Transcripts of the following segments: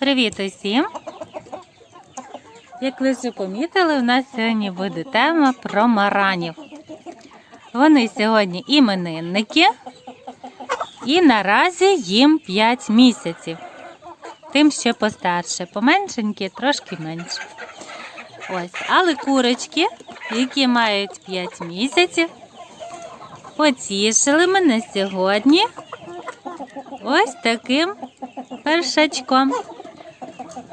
Привіт усім! Як ви вже помітили, у нас сьогодні буде тема про маранів. Вони сьогодні іменинники, і наразі їм 5 місяців. Тим ще постарше, поменшенькі, трошки менше. Ось, але курочки, які мають 5 місяців, потішили мене сьогодні ось таким першачком.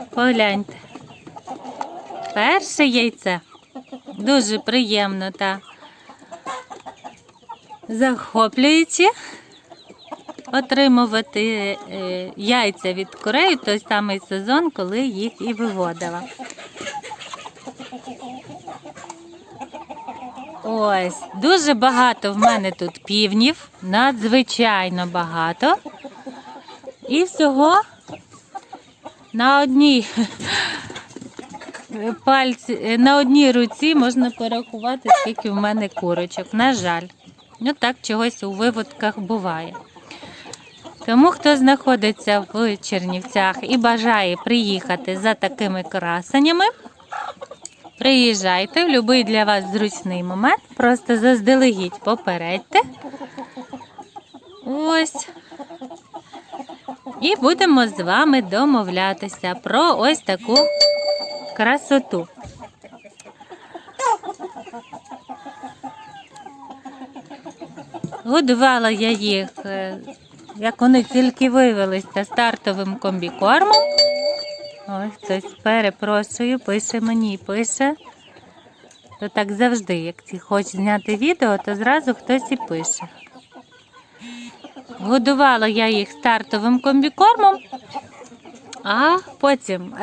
Погляньте. Перше яйце. Дуже приємно та захоплююче отримувати е, яйця від курей в той самий сезон, коли їх і виводила. Ось, дуже багато в мене тут півнів, надзвичайно багато. І всього на одній пальці, на одній руці можна порахувати, скільки в мене курочок. На жаль, ну так чогось у виводках буває. Тому, хто знаходиться в Чернівцях і бажає приїхати за такими красеннями, приїжджайте в будь-який для вас зручний момент, просто заздалегідь попередьте. Ось. І будемо з вами домовлятися про ось таку красоту. Годувала я їх, е, як вони тільки вивелися стартовим комбікормом. Ось хтось перепрошую, пише мені, пише. То так завжди, як ті хочуть зняти відео, то зразу хтось і пише. Годувала я їх стартовим комбікормом, а потім.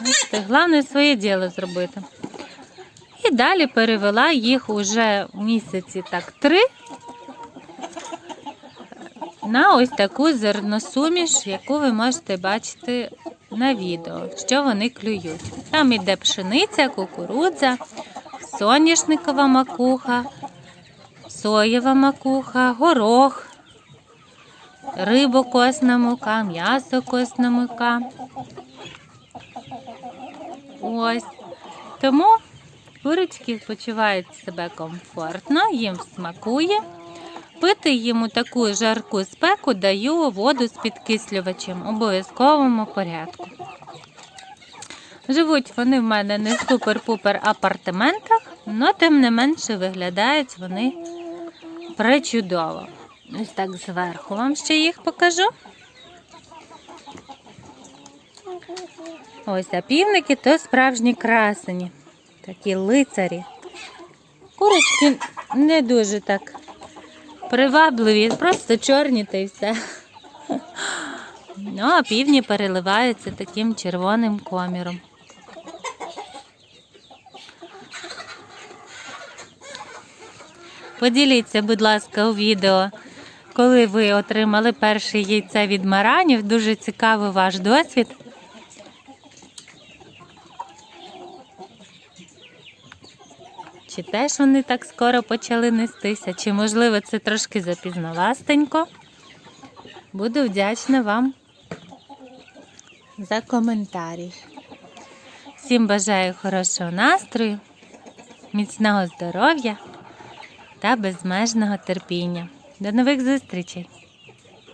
Бачите, Головне своє діло зробити. І далі перевела їх уже в місяці так три на ось таку зерносуміш, яку ви можете бачити на відео, що вони клюють. Там іде пшениця, кукурудза, соняшникова макуха, соєва макуха, горох, рибокосна мука, м'ясокосна мука. Ось. Тому курочки почувають себе комфортно, їм смакує. Пити їм таку жарку спеку даю воду з підкислювачем у обов'язковому порядку. Живуть вони в мене не в супер-пупер апартаментах, але тим не менше виглядають вони пречудово. Ось так зверху вам ще їх покажу. Ось, а то справжні красені, такі лицарі. Курочки не дуже так привабливі, просто чорні та й все. Ну, а півні переливаються таким червоним коміром. Поділіться, будь ласка, у відео, коли ви отримали перше яйце від маранів. Дуже цікавий ваш досвід. Чи теж вони так скоро почали нестися, чи, можливо, це трошки запізновастенько. Буду вдячна вам за коментарі. Всім бажаю хорошого настрою, міцного здоров'я та безмежного терпіння. До нових зустрічей!